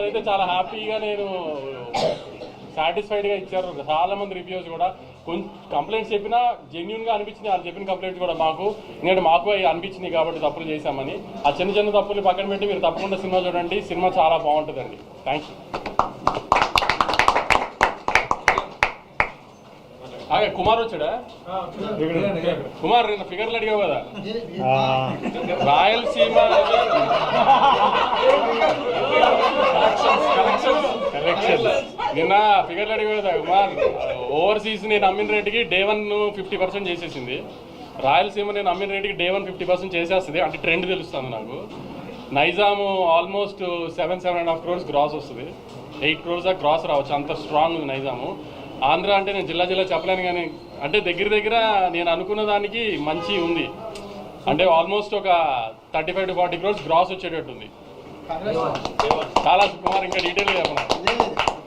బాగుంటుంది అయితే చాలా హ్యాపీగా నేను సాటిస్ఫైడ్గా ఇచ్చారు. చాలా మంది రివ్యూస్ కూడా. కొంచెం కంప్లైంట్స్ చెప్పినా జెన్యున్గా అనిపించింది. వాళ్ళు చెప్పిన కంప్లైంట్స్ కూడా మాకు. ఎందుకంటే మాకు అవి అనిపించింది కాబట్టి తప్పులు చేశామని. ఆ చిన్న చిన్న తప్పులు పక్కన పెట్టి మీరు తప్పకుండా సినిమా చూడండి. సినిమా చాలా బాగుంటుందండి. థ్యాంక్ యూ అలాగే కుమార్ వచ్చాడా? కుమార్ నిన్న ఫిగర్లు అడిగావు కదా? రాయలసీమ నిన్న ఫిగర్లు కుమార్ ఓవర్సీస్ నేను అమ్మిన రేటుకి డే వన్ ఫిఫ్టీ పర్సెంట్ చేసేసింది. రాయలసీమ నేను అమ్మిన రేటుకి డే వన్ ఫిఫ్టీ పర్సెంట్ చేసేస్తుంది. అంటే ట్రెండ్ తెలుస్తుంది నాకు. Nizam almost seven seven and half crores gross వస్తుంది. ఎయిట్ క్రోర్స్ ఆ గ్రాస్ రావచ్చు. అంత స్ట్రాంగ్ ఉంది నైజాము. ఆంధ్ర అంటే నేను జిల్లా జిల్లా చెప్పలేను కానీ అంటే దగ్గర దగ్గర నేను అనుకున్న దానికి మంచి ఉంది. అంటే ఆల్మోస్ట్ ఒక thirty five to forty crores gross వచ్చేటట్టు ఉంది చాలా కుమార్ ఇంకా డీటెయిల్ చెప్పను? బ్లాక్ బస్టర్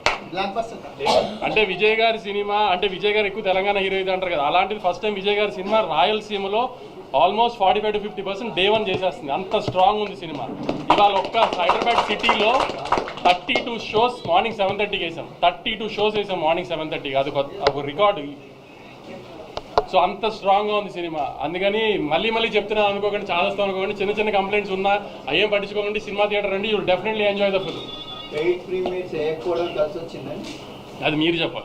అంటే విజయ్ గారి సినిమా అంటే విజయ్ గారు ఎక్కువ తెలంగాణ హీరో ఇది అంటారు కదా. అలాంటిది ఫస్ట్ టైం విజయ్ గారి సినిమా రాయలసీమలో almost forty five to fifty percent day one చేసేస్తుంది. అంత స్ట్రాంగ్ ఉంది సినిమా. ఇవాళ ఒక్క హైదరాబాద్ సిటీలో thirty two shows morning seven థర్టీకి వేసాం. థర్టీ టూ షోస్ వేసాం మార్నింగ్ సెవెన్ థర్టీకి అది ఒక- రికార్డు సో అంత స్ట్రాంగ్గా ఉంది సినిమా. అందుకని మళ్ళీ మళ్ళీ చెప్తున్నాను అనుకోకండి చాలా వస్తాం అనుకోకండి. చిన్న చిన్న కంప్లైంట్స్ ఉన్నా అయ్యేం పట్టించుకోకండి. సినిమా థియేటర్ రండి. You definitely enjoy the film eight premieres వేయకపోవడం కలిసి వచ్చిందని అది మీరు చెప్పాలి.